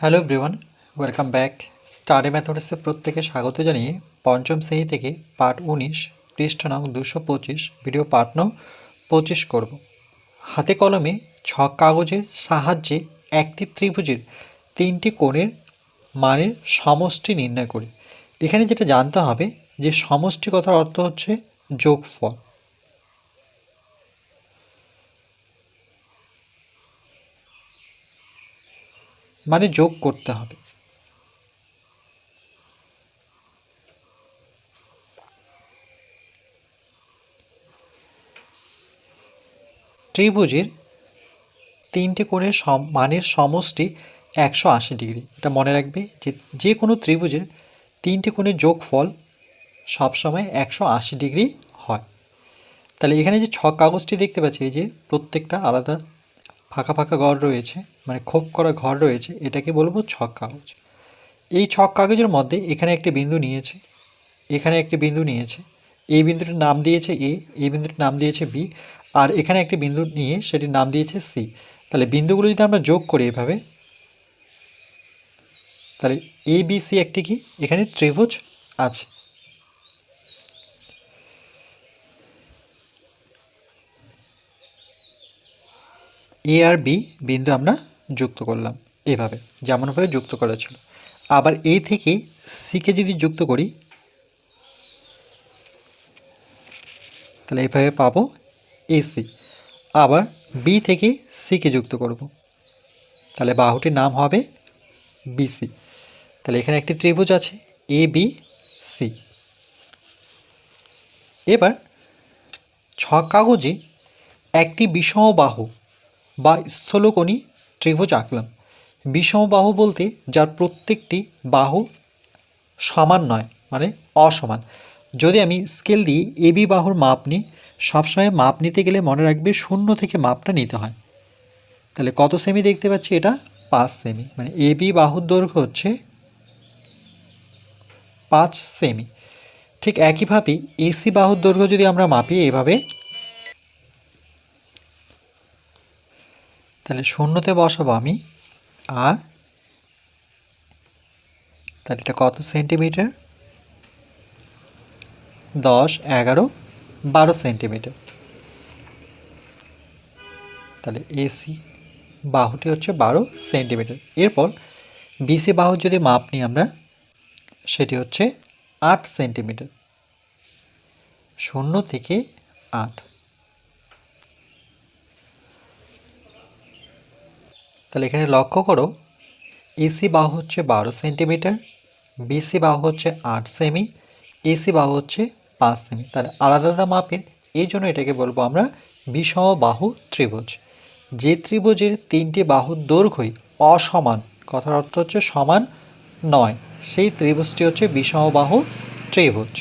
Hello everyone welcome back study ম্যাথমেটিক্সের প্রত্যেকে স্বাগত জানিয়ে পঞ্চম শ্রেণি থেকে পার্ট উনিশ, পৃষ্ঠ নং দুশো পঁচিশ ভিডিও পার্ট নং পঁচিশ করব। হাতে কলমে ছক কাগজের সাহায্যে একটি ত্রিভুজের তিনটি কোণের মানের সমষ্টি নির্ণয় করি। এখানে যেটা জানতে হবে যে সমষ্টি কথার অর্থ হচ্ছে যোগফল। মানে যোগ করতে হবে। ত্রিভুজের তিনটে কোণের সম- মানের সমষ্টি একশো আশি ডিগ্রি। এটা মনে রাখবে যে যে কোনো ত্রিভুজের তিনটে কোণের যোগফল সবসময় একশো আশি ডিগ্রি হয়। তাহলে এখানে যে ছ কাগজটি দেখতে পাচ্ছি, এই যে প্রত্যেকটা আলাদা ফাঁকা ফাঁকা ঘর রয়েছে মানে খোপ করা ঘর রয়েছে, এটাকে বলব ছক কাগজ। এই ছক কাগজের মধ্যে এখানে একটি বিন্দু নিয়েছে, এখানে একটি বিন্দু নিয়েছে, এই বিন্দুটির নাম দিয়েছে এ, এই বিন্দুটির নাম দিয়েছে বি, আর এখানে একটি বিন্দু নিয়ে সেটির নাম দিয়েছে সি। তাহলে বিন্দুগুলো যদি আমরা যোগ করি এভাবে, তাহলে এ, বি, সি একটি কি? এখানে ত্রিভুজ আছে। এ আর বি বিন্দু আমরা যুক্ত করলাম এভাবে যেমনভাবে যুক্ত করা ছিল। আবার এ থেকে সিকে যদি যুক্ত করি, তাহলে এভাবে পাবো এসি আবার বি থেকে সিকে যুক্ত করব, তাহলে বাহুটির নাম হবে বিসি তাহলে এখানে একটি ত্রিভুজ আছে, এ, বি, সি। এবার ছক কাগজে একটি বিষমবাহু বা স্থলকোণী ত্রিভুজ আঁকলাম বিষমবাহু বলতে যার প্রত্যেকটি বাহু সমান নয় মানে অসমান। যদি আমি স্কেল দিয়ে এবি বাহুর মাপ নিই, সবসময় মাপ নিতে গেলে মনে রাখবে শূন্য থেকে মাপটা নিতে হয়। তাহলে কত সেমি দেখতে পাচ্ছি এটা? পাঁচ সেমি মানে এবি বাহুর দৈর্ঘ্য হচ্ছে পাঁচ সেমি ঠিক একইভাবে এসি বাহুর দৈর্ঘ্য যদি আমরা মাপি এভাবে তাহলে শূন্যতে বসাবো আমি। আর তাহলে এটা কত সেন্টিমিটার? দশ, এগারো, বারো সেন্টিমিটার। তাহলে এসি বাহুটি হচ্ছে বারো সেন্টিমিটার। এরপর বিসি বাহুর যদি মাপ নিই আমরা, সেটি হচ্ছে আট সেন্টিমিটার। শূন্য থেকে আট। তাহলে এখানে লক্ষ্য করো এসি বাহু হচ্ছে বারো সেন্টিমিটার বিসি বাহু হচ্ছে আট সেমি এসি বাহু হচ্ছে পাঁচ সেমি। তাহলে আলাদা আলাদা মাপের, এই জন্য এটাকে বলব আমরা বিষম বাহু ত্রিভুজ। যে ত্রিভুজের তিনটি বাহুর দৈর্ঘ্যই অসমান, কথার অর্থ হচ্ছে সমান নয়, সেই ত্রিভুজটি হচ্ছে বিষমবাহু ত্রিভুজ।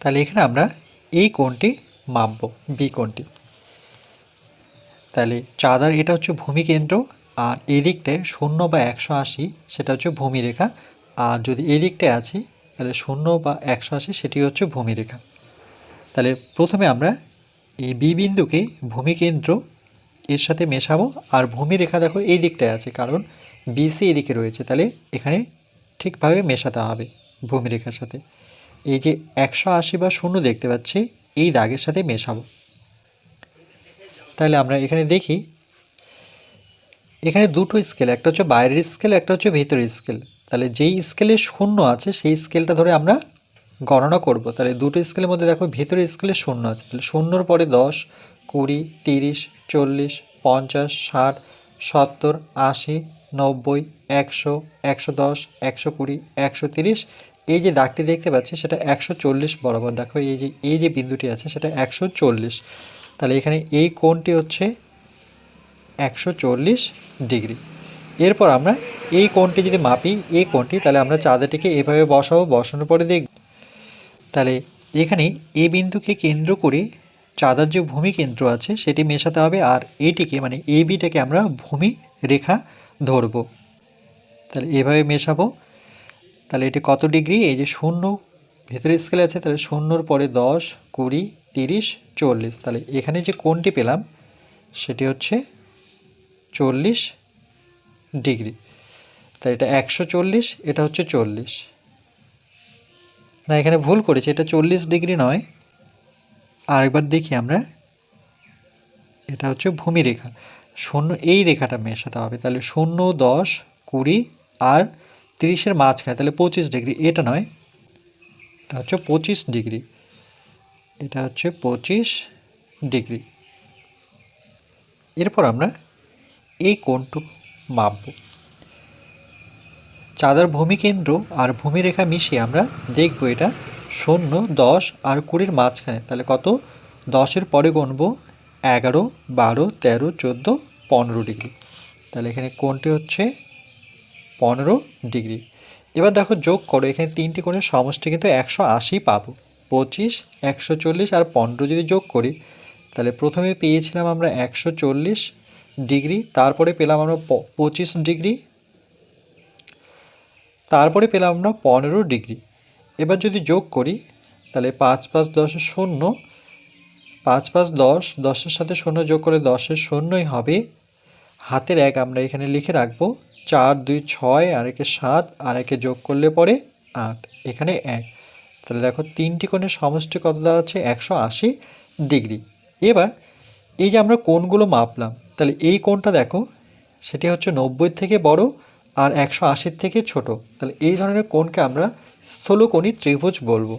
তাহলে এখানে আমরা এই কোণটি মাপব বি কোণটি। তাহলে চাঁদার এটা হচ্ছে ভূমিকেন্দ্র, আর এদিকটায় শূন্য বা একশো আশি, সেটা হচ্ছে ভূমিরেখা। আর যদি এই দিকটায় আছে, তাহলে শূন্য বা একশো আশি, সেটি হচ্ছে ভূমিরেখা। তাহলে প্রথমে আমরা এই বি বিন্দুকে ভূমিকেন্দ্র এর সাথে মেশাবো, আর ভূমিরেখা দেখো এই দিকটায় আছে, কারণ বিসি এদিকে রয়েছে। তাহলে এখানে ঠিকভাবে মেশাতে হবে ভূমিরেখার সাথে। এই যে একশো আশি বা শূন্য দেখতে পাচ্ছি, এই দাগের সাথে মেশাবো। তাহলে আমরা এখানে দেখি, এখানে দুটো স্কেল একটা হচ্ছে বাইরের স্কেল একটা হচ্ছে ভেতরের স্কেল তাহলে যেই স্কেলে শূন্য আছে, সেই স্কেলটা ধরে আমরা গণনা করব। তাহলে দুটো স্কেলের মধ্যে দেখো ভেতরের স্কেলে শূন্য আছে। তাহলে শূন্যর পরে দশ, কুড়ি, তিরিশ, চল্লিশ, পঞ্চাশ, ষাট, সত্তর, আশি, নব্বই, একশো একশো দশ, একশো কুড়ি, একশো তিরিশ। এই যে দাগটি দেখতে পাচ্ছি, সেটা একশো চল্লিশ বরাবর। দেখো এই যে এই যে বিন্দুটি আছে, সেটা একশো চল্লিশ। তাহলে এখানে এই কোণটি হচ্ছে একশো চল্লিশ ডিগ্রি। এরপর আমরা এই কোণটি যদি মাপি, এই কোণটি, তাহলে আমরা চাঁদাটিকে এভাবে বসাবো, বসানোর পরে দেখব। তাহলে এখানে এই বিন্দুকে কেন্দ্র করে চাঁদার যে ভূমি কেন্দ্র আছে, সেটি মেশাতে হবে আর এটিকে মানে এই বিটাকে আমরা ভূমি রেখা ধরবো। তাহলে এভাবে মেশাবো। তাহলে এটি কত ডিগ্রি? এই যে শূন্য, ভেতরে স্কেলে আছে, তাহলে শূন্যর পরে দশ, কুড়ি তিরিশ, চল্লিশ। তাহলে এখানে যে কোণটি পেলাম, সেটি হচ্ছে চল্লিশ ডিগ্রি। তাই এটা একশো চল্লিশ, এটা হচ্ছে চল্লিশ। না, এখানে ভুল করেছি, এটা চল্লিশ ডিগ্রি নয়। আরেকবার দেখি আমরা। এটা হচ্ছে ভূমি রেখা শূন্য, এই রেখাটা মেশাতে হবে। তাহলে শূন্য, দশ, কুড়ি আর তিরিশের মাঝখানে, তাহলে পঁচিশ ডিগ্রি। এটা নয়, এটা হচ্ছে পঁচিশ ডিগ্রি। এটা হচ্ছে পঁচিশ ডিগ্রি। এরপর আমরা এই কোণটুকু মাপব। চাঁদার ভূমিকেন্দ্র আর ভূমিরেখা মিশিয়ে আমরা দেখব এটা শূন্য, দশ আর কুড়ির মাঝখানে। তাহলে কত? দশের পরে গুনব এগারো, বারো, তেরো, চোদ্দ, পনেরো ডিগ্রি। তাহলে এখানে কোণটি হচ্ছে পনেরো ডিগ্রি। এবার দেখো যোগ করো, এখানে তিনটি কোণের সমষ্টি কিন্তু একশো আশি পাবো। পঁচিশ, একশো চল্লিশ আর পনেরো যদি যোগ করি, তাহলে প্রথমে পেয়েছিলাম আমরা একশো চল্লিশ ডিগ্রি, তারপরে পেলাম আমরা পঁচিশ ডিগ্রি, তারপরে পেলাম আমরা পনেরো ডিগ্রি। এবার যদি যোগ করি, তাহলে পাঁচ পাঁচ দশ শূন্য, পাঁচ পাঁচ দশ, দশের সাথে শূন্য যোগ করে দশের শূন্যই হবে। হাতের এক আমরা এখানে লিখে রাখব, চার দুই ছয়, আর একে সাত, আর একে যোগ করলে পরে আট, এখানে এক। তাহলে দেখো তিনটি কোণের সমষ্টি কত দাঁড়াচ্ছে? একশো আশি ডিগ্রি। এবার এই যে আমরা কোণগুলো মাপলাম, তাহলে এই কোণটা দেখো, সেটি হচ্ছে নব্বই থেকে বড় আর একশো আশির থেকে ছোট। তাহলে এই ধরনের কোণকে আমরা স্থূলকোণী ত্রিভুজ বলব।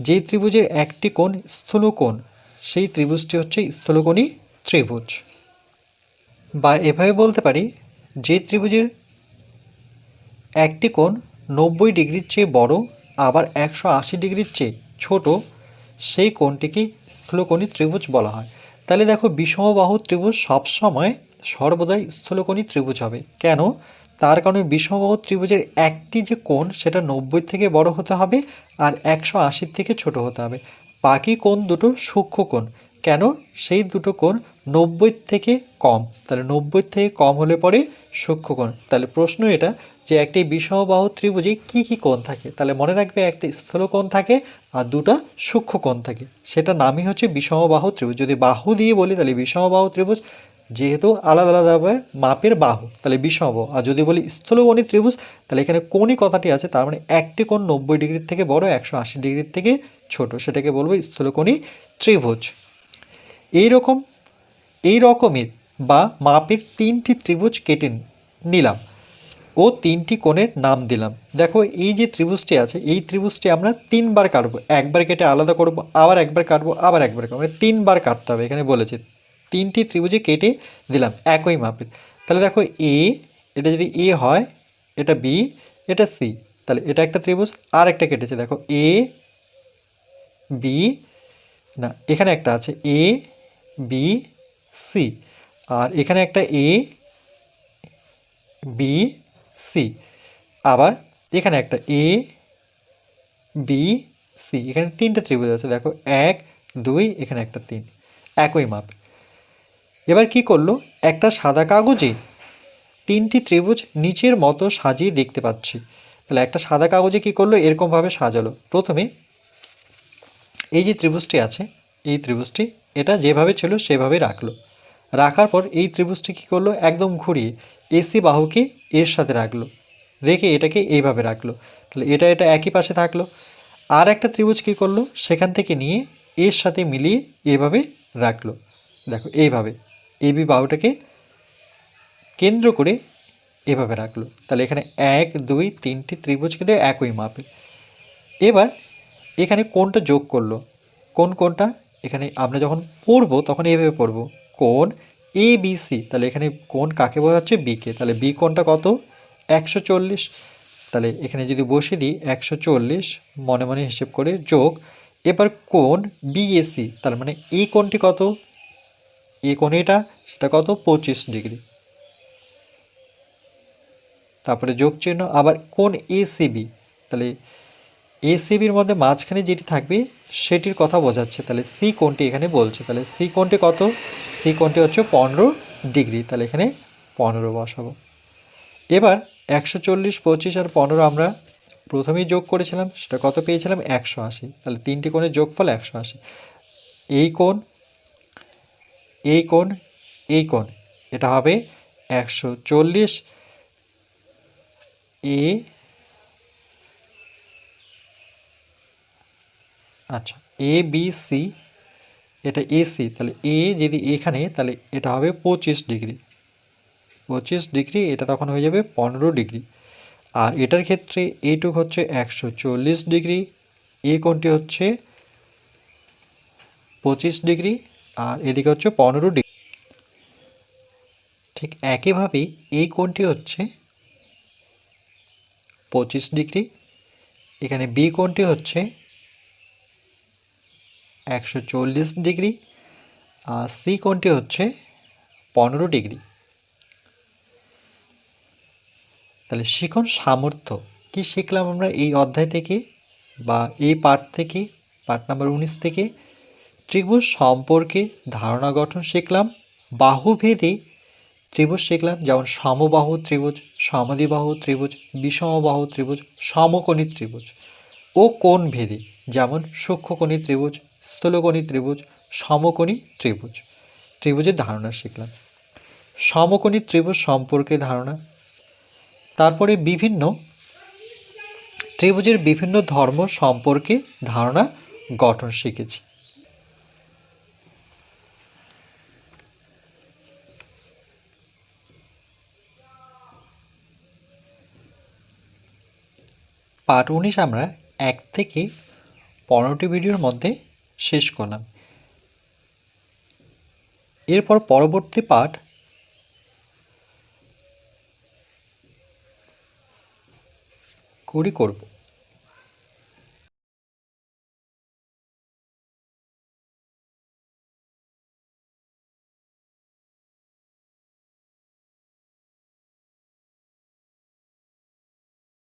যেই ত্রিভুজের একটি কোণ স্থূলকোণ, সেই ত্রিভুজটি হচ্ছে স্থূলকোণী ত্রিভুজ। বা এভাবে বলতে পারি, যে ত্রিভুজের একটি কোণ নব্বই ডিগ্রির চেয়ে বড় আবার একশো আশি ডিগ্রির চেয়ে ছোট সেই কোণটিকে স্থূলকোণী ত্রিভুজ বলা হয়। তাহলে দেখো বিষমবাহু ত্রিভুজ সবসময় সর্বদাই স্থূলকোণী ত্রিভুজ হবে। কেন? তার কারণে বিষমবাহু ত্রিভুজের একটি যে কোণ সেটা নব্বই থেকে বড় হতে হবে আর একশো আশির থেকে ছোট হতে হবে। বাকি কোণ দুটো সূক্ষ্ম কোণ। কেন? সেই দুটো কোণ নব্বই থেকে কম। তাহলে নব্বই থেকে কম হলে পরে সূক্ষ্ম কোণ। তাহলে প্রশ্ন এটা যে একটি বিষমবাহু ত্রিভুজে কি কি কোণ থাকে? তাহলে মনে রাখবে একটি স্থূল কোণ থাকে আর দুটো সূক্ষ্ম কোণ থাকে। সেটা নামই হচ্ছে বিষমবাহু ত্রিভুজ। যদি বাহু দিয়ে বলি, তাহলে বিষমবাহু ত্রিভুজ যেহেতু আলাদা আলাদাভাবে মাপের বাহু, তাহলে বিষমবাহু আর যদি বলি স্থূলকোণী ত্রিভুজ, তাহলে এখানে কোণই কথাটি আছে, তার মানে একটি কোণ নব্বই ডিগ্রির থেকে বড়, একশো আশি ডিগ্রির থেকে ছোট। সেটাকে বলব স্থূলকোণী ত্রিভুজ। এই রকম, এই রকমের বা মাপের তিনটি ত্রিভুজ কেটে নিলাম। ও তিনটি কোণের নাম দিলাম। দেখো, এই যে ত্রিভুজটি আছে, এই ত্রিভুজটি আমরা তিনবার কাটবো। একবার কেটে আলাদা করব, আবার একবার কাটবো, আবার একবার কাটবো। মানে তিনবার কাটতে হবে, এখানে বলেছে। তিনটি ত্রিভুজে কেটে দিলাম, একই মাপের। তাহলে দেখো, এ, এটা যদি এ হয়, এটা বি, এটা সি। তাহলে এটা একটা ত্রিভুজ, আর একটা কেটেছে। দেখো, এ, বি, না, এখানে একটা আছে, এ, বি, সি। আর এখানে একটা এ, বি সি আবার এখানে একটা এ বি সি এখানে তিনটে ত্রিভুজ আছে, দেখো এক, দুই, এখানে একটা তিন। একই মাপ। এবার কি করল? একটা সাদা কাগজে তিনটি ত্রিভুজ নিচের মতো সাজিয়ে দেখতে পাচ্ছি। তাহলে একটা সাদা কাগজে কি করল? এরকমভাবে সাজালো। প্রথমে এই যে ত্রিভুজটি আছে, এই ত্রিভুজটি, এটা যেভাবে ছিল সেভাবে রাখল। রাখার পর এই ত্রিভুজটি কী করল? একদম ঘুরিয়ে এসি বাহুকে এর সাথে রাখল। রেখে এটাকে এইভাবে রাখল। তাহলে এটা এটা একই পাশে থাকল। আর একটা ত্রিভুজ কী করল? সেখান থেকে নিয়ে এর সাথে মিলিয়ে এভাবে রাখল। দেখো, এইভাবে এবি বাহুটাকে কেন্দ্র করে এভাবে রাখল। তাহলে এখানে এক, দুই, তিনটি ত্রিভুজ কিন্তু একই মাপে। এবার এখানে কোনটা যোগ করল। কোন কোনটা এখানে আমরা যখন পড়ব তখন এভাবে পড়ব। কোন এ বি সি তাহলে এখানে কোন কাকে বোঝাচ্ছে? বিকে তাহলে বি কোনটা কত? একশো চল্লিশ। তাহলে এখানে যদি বসিয়ে দিই, একশো চল্লিশ, মনে মনে হিসেব করে যোগ। এবার কোন বিএসি তার মানে এই কোনটি কত? এ কোণ এটা, সেটা কত? পঁচিশ ডিগ্রি। তারপরে যোগ চিহ্ন, আবার কোন এসিবি তাহলে এসিবির মধ্যে মাঝখানে যেটি থাকবে, সেটির কথা বোঝাচ্ছে। তাহলে সি কোনটি এখানে বলছে। তাহলে সি কোনটি কত? সি কোনটি হচ্ছে পনেরো ডিগ্রি। তাহলে এখানে পনেরো বসাবো। এবার একশো চল্লিশ, পঁচিশ আর পনেরো আমরা প্রথমেই যোগ করেছিলাম, সেটা কত পেয়েছিলাম? একশো আশি। তাহলে তিনটি কোণের যোগফল একশো আশি। এই কোণ এই কোণ এই কোণ। এটা হবে একশো চল্লিশ এ আচ্ছা এ বি সি এটা এসি তাহলে এ যদি এখানে, তাহলে এটা হবে পঁচিশ ডিগ্রি। পঁচিশ ডিগ্রি, এটা তখন হয়ে যাবে পনেরো ডিগ্রি। আর এটার ক্ষেত্রে এইটুক হচ্ছে একশো চল্লিশ ডিগ্রি, এ কোণটি হচ্ছে পঁচিশ ডিগ্রি, আর এদিকে হচ্ছে পনেরো ডিগ্রি। ঠিক একইভাবেই এই কোণটি হচ্ছে পঁচিশ ডিগ্রি, এখানে বি কোণটি হচ্ছে একশো চল্লিশ ডিগ্রি, আর সি কোণটি হচ্ছে পনেরো ডিগ্রি। তাহলে শিখন সামর্থ্য, কি শিখলাম আমরা এই অধ্যায় থেকে বা এই পাঠ থেকে, পাঠ নাম্বার উনিশ থেকে? ত্রিভুজ সম্পর্কে ধারণা গঠন শিখলাম, বাহুভেদে ত্রিভুজ শিখলাম, যেমন সমবাহু ত্রিভুজ, সমদ্বিবাহু ত্রিভুজ, বিষমবাহু ত্রিভুজ, সমকোণী ত্রিভুজ ও কোণ ভেদে যেমন সূক্ষ্মকোণী ত্রিভুজ স্থূলকোণী ত্রিভুজ, সমকোণী ত্রিভুজ। ত্রিভুজের ধারণা শিখলাম। সমকোণী ত্রিভুজ সম্পর্কে ধারণা। তারপরে বিভিন্ন ত্রিভুজের বিভিন্ন ধর্ম সম্পর্কে ধারণা গঠন শিখেছি। পার্ট উনিশ আমরা এক থেকে পনেরোটি ভিডিওর মধ্যে শেষ করলাম। এরপর পরবর্তী পাঠ কুড়ি করব।